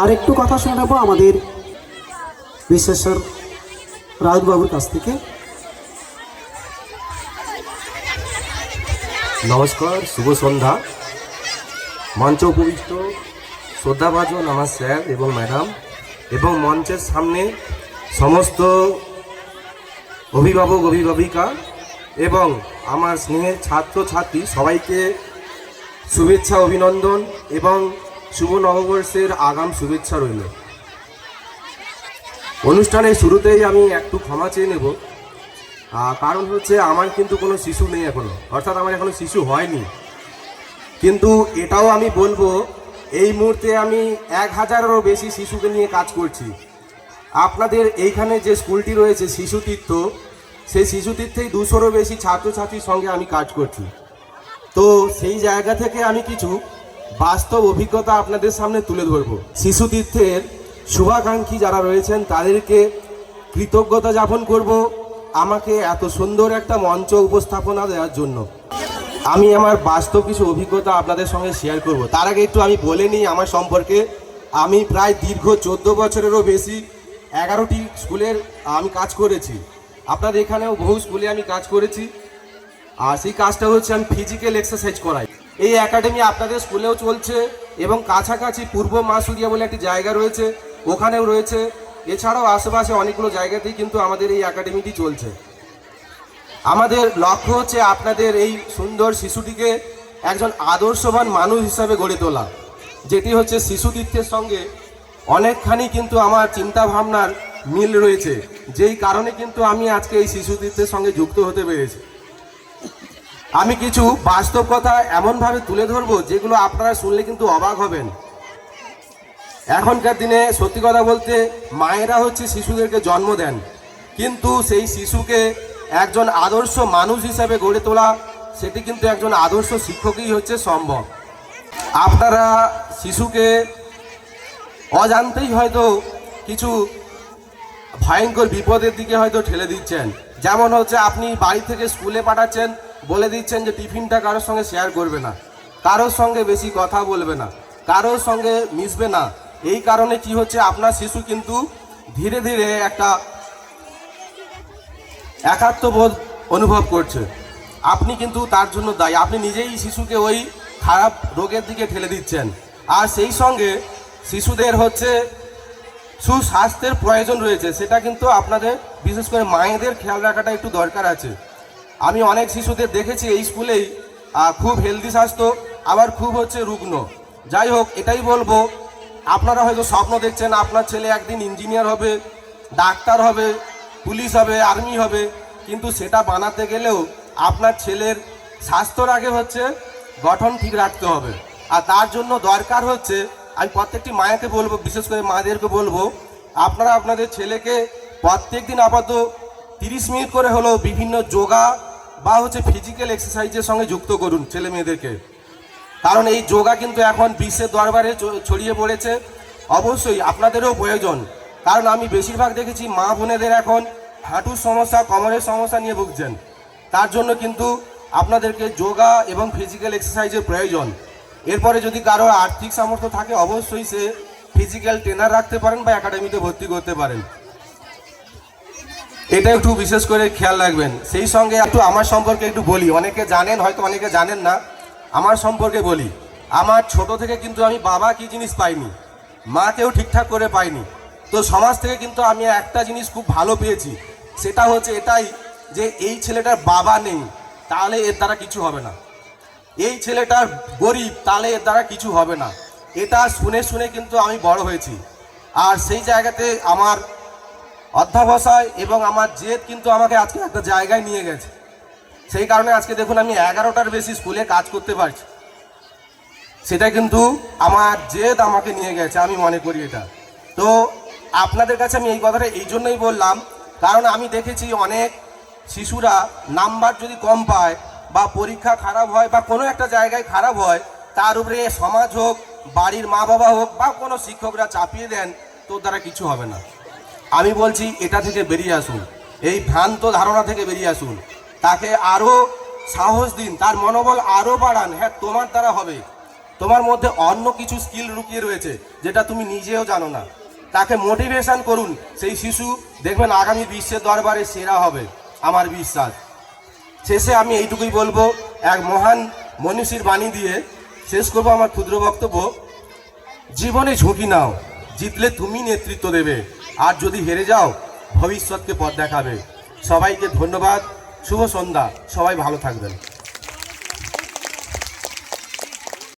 আর একটু কথা শুনে নেব আমাদের বিশ্বেশ্বর রাজবাবুর কাছ থেকে। নমস্কার, শুভ সন্ধ্যা। মঞ্চ উপবিষ্ট শ্রদ্ধাভাজন আমার স্যার এবং ম্যাডাম এবং মঞ্চের সামনে সমস্ত অভিভাবক, অভিভাবিকা এবং আমার স্নেহের ছাত্র ছাত্রী সবাইকে শুভেচ্ছা, অভিনন্দন এবং শুভ নববর্ষের আগাম শুভেচ্ছা রইল। অনুষ্ঠানের শুরুতেই আমি একটু ক্ষমা চেয়ে নেব। কারণ হচ্ছে আমার কিন্তু কোনো শিশু নেই এখনও। অর্থাৎ আমার এখনও শিশু হয়নি। কিন্তু এটাও আমি বলব, এই মুহূর্তে আমি এক হাজারেরও বেশি শিশুকে নিয়ে কাজ করছি। আপনাদের এইখানে যে স্কুলটি রয়েছে, শিশু তীর্থ, সেই শিশু তীর্থেই দুশোরও বেশি ছাত্রছাত্রীর সঙ্গে আমি কাজ করছি। তো সেই জায়গা থেকে আমি কিছু বাস্তব অভিজ্ঞতা আপনাদের সামনে তুলে ধরবো। শিশু তীর্থের শুভাকাঙ্ক্ষী যারা রয়েছেন, তাদেরকে কৃতজ্ঞতা যাপন করব আমাকে এত সুন্দর একটা মঞ্চ উপস্থাপনা দেওয়ার জন্য। আমি আমার বাস্তব কিছু অভিজ্ঞতা আপনাদের সঙ্গে শেয়ার করব। তার আগে একটু আমি বলে নিই আমার সম্পর্কে। আমি প্রায় দীর্ঘ চোদ্দ বছরেরও বেশি, এগারোটি স্কুলের আমি কাজ করেছি। আপনাদের এখানেও বহু স্কুলে আমি কাজ করেছি। আর সেই কাজটা হচ্ছে আমি ফিজিক্যাল এক্সারসাইজ করাই। এই একাডেমি আপনাদের স্কুলেও চলছে এবং কাছাকাছি পূর্ব মাসুরিয়া বলে একটি জায়গা রয়েছে, ওখানেও রয়েছে। এছাড়াও আশেপাশে অনেকগুলো জায়গাতেই কিন্তু আমাদের এই একাডেমিটি চলছে। আমাদের লক্ষ্য হচ্ছে আপনাদের এই সুন্দর শিশুটিকে একজন আদর্শবান মানুষ হিসাবে গড়ে তোলা, যেটি হচ্ছে শিশু সঙ্গে অনেকখানি কিন্তু আমার চিন্তা ভাবনার মিল রয়েছে, যেই কারণে কিন্তু আমি আজকে এই শিশু সঙ্গে যুক্ত হতে পেরেছি। আমি কিছু বাস্তব কথা এমনভাবে তুলে ধরবো যেগুলো আপনারা শুনলে কিন্তু অবাক হবেন। এখনকার দিনে সত্যি কথা বলতে মায়েরা হচ্ছে শিশুদেরকে জন্ম দেন। কিন্তু সেই শিশুকে একজন আদর্শ মানুষ হিসাবে গড়ে তোলা, সেটি কিন্তু একজন আদর্শ শিক্ষকই হচ্ছে সম্ভব। আপনারা শিশুকে অজান্তেই হয়তো কিছু ভয়ঙ্কর বিপদের দিকে হয়তো ঠেলে দিচ্ছেন। যেমন হচ্ছে আপনি বাড়ি থেকে স্কুলে পাঠাচ্ছেন, বলে দিচ্ছেন যে টিফিনটা কারোর সঙ্গে শেয়ার করবে না, কারোর সঙ্গে বেশি কথা বলবে না, কারোর সঙ্গে মিশবে না। এই কারণে কি হচ্ছে, আপনার শিশু কিন্তু ধীরে ধীরে একটা একাত্মবোধ অনুভব করছে। আপনি কিন্তু তার জন্য দায়ী, আপনি নিজেই শিশুকে ওই খারাপ রোগের দিকে ঠেলে দিচ্ছেন। আর সেই সঙ্গে শিশুদের হচ্ছে সুস্বাস্থ্যের প্রয়োজন রয়েছে, সেটা কিন্তু আপনাদের বিশেষ করে মায়েদের খেয়াল রাখাটা একটু দরকার আছে। আমি অনেক শিশুদের দেখেছি এই স্কুলেই খুব হেলদি স্বাস্থ্য, আবার খুব হচ্ছে রুগ্ন। যাই হোক, এটাই বলব, আপনারা হয়তো স্বপ্ন দেখছেন, আপনার ছেলে একদিন ইঞ্জিনিয়ার হবে, ডাক্তার হবে, পুলিশ হবে আর্মি হবে, কিন্তু সেটা বানাতে গেলেও আপনার ছেলের স্বাস্থ্যর আগে হচ্ছে গঠন ঠিক রাখতে হবে। আর তার জন্য দরকার হচ্ছে, আমি প্রত্যেকটি মায়েকে বলব, বিশেষ করে মাদেরকে বলব, আপনারা আপনাদের ছেলেকে প্রত্যেক দিন আপাতত তিরিশ মিনিট করে হলেও বিভিন্ন যোগা বা হচ্ছে ফিজিক্যাল এক্সারসাইজের সঙ্গে যুক্ত করুন ছেলে মেয়েদেরকে। কারণ এই যোগা কিন্তু এখন বিশ্বের দরবারে ছড়িয়ে পড়েছে। অবশ্যই আপনাদেরও প্রয়োজন। কারণ আমি বেশিরভাগ দেখেছি মা বোনেদের এখন হাঁটুর সমস্যা, কোমরের সমস্যা নিয়ে ভুগছেন। তার জন্য কিন্তু আপনাদেরকে যোগা এবং ফিজিক্যাল এক্সারসাইজের প্রয়োজন। এরপরে যদি কারও আর্থিক সামর্থ্য থাকে, অবশ্যই সে ফিজিক্যাল ট্রেনার রাখতে পারেন বা একাডেমিতে ভর্তি করতে পারেন। এটা একটু বিশেষ করে খেয়াল রাখবেন। সেই সঙ্গে একটু আমার সম্পর্কে একটু বলি। অনেকে জানেন, হয়তো অনেকে জানেন না। আমার সম্পর্কে বলি। আমার ছোট থেকে কিন্তু আমি বাবা কি জিনিস পাইনি, মাকেও ঠিকঠাক করে পাইনি। তো সমাজ থেকে কিন্তু আমি একটা জিনিস খুব ভালো পেয়েছি। সেটা হচ্ছে এটাই যে এই ছেলেটার বাবা নেই, তাহলে এর দ্বারা কিছু হবে না। এই ছেলেটার গরিব, তাহলে এর দ্বারা কিছু হবে না। এটা শুনে শুনে কিন্তু আমি বড় হয়েছি। আর সেই জায়গাতে আমার অধ্যাবসায় এবং আমার জেদ কিন্তু আমাকে আজকে একটা জায়গায় নিয়ে গেছে। সেই কারণে আজকে দেখুন আমি এগারোটার বেশি স্কুলে কাজ করতে পারছি। সেটা কিন্তু আমার জেদ আমাকে নিয়ে গেছে, আমি মনে করি এটা। তো আপনাদের কাছে আমি এই কথাটা এই জন্যই বললাম, কারণ আমি দেখেছি অনেক শিশুরা নাম্বার যদি কম পায় বা পরীক্ষা খারাপ হয় বা কোনো একটা জায়গায় খারাপ হয়, তার উপরে সমাজ হোক, বাড়ির মা বাবা হোক বা কোনো শিক্ষকরা চাপিয়ে দেন তোর দ্বারা কিছু হবে না। আমি বলছি, এটা থেকে বেরিয়ে আসুন। এই ভ্রান্ত ধারণা থেকে বেরিয়ে আসুন। তাকে আরও সাহস দিন, তার মনোবল আরও বাড়ান। হ্যাঁ তোমার দ্বারা হবে। তোমার মধ্যে অন্য কিছু স্কিল লুকিয়ে রয়েছে, যেটা তুমি নিজেও জানো না। তাকে মোটিভেশন করুন। সেই শিশু, দেখবেন আগামী বিশ্বের দরবারে সেরা হবে, আমার বিশ্বাস। শেষে আমি এইটুকুই বলব, এক মহান মনীষীর বাণী দিয়ে শেষ করব আমার ক্ষুদ্র বক্তব্য। জীবনে ঝুঁকি নাও, জিতলে তুমি নেতৃত্ব দেবে। আর যদি হেরে যাও ভবিষ্যৎকে পথ দেখাবে। সবাইকে ধন্যবাদ শুভ সন্ধ্যা সবাই ভালো থাকবেন।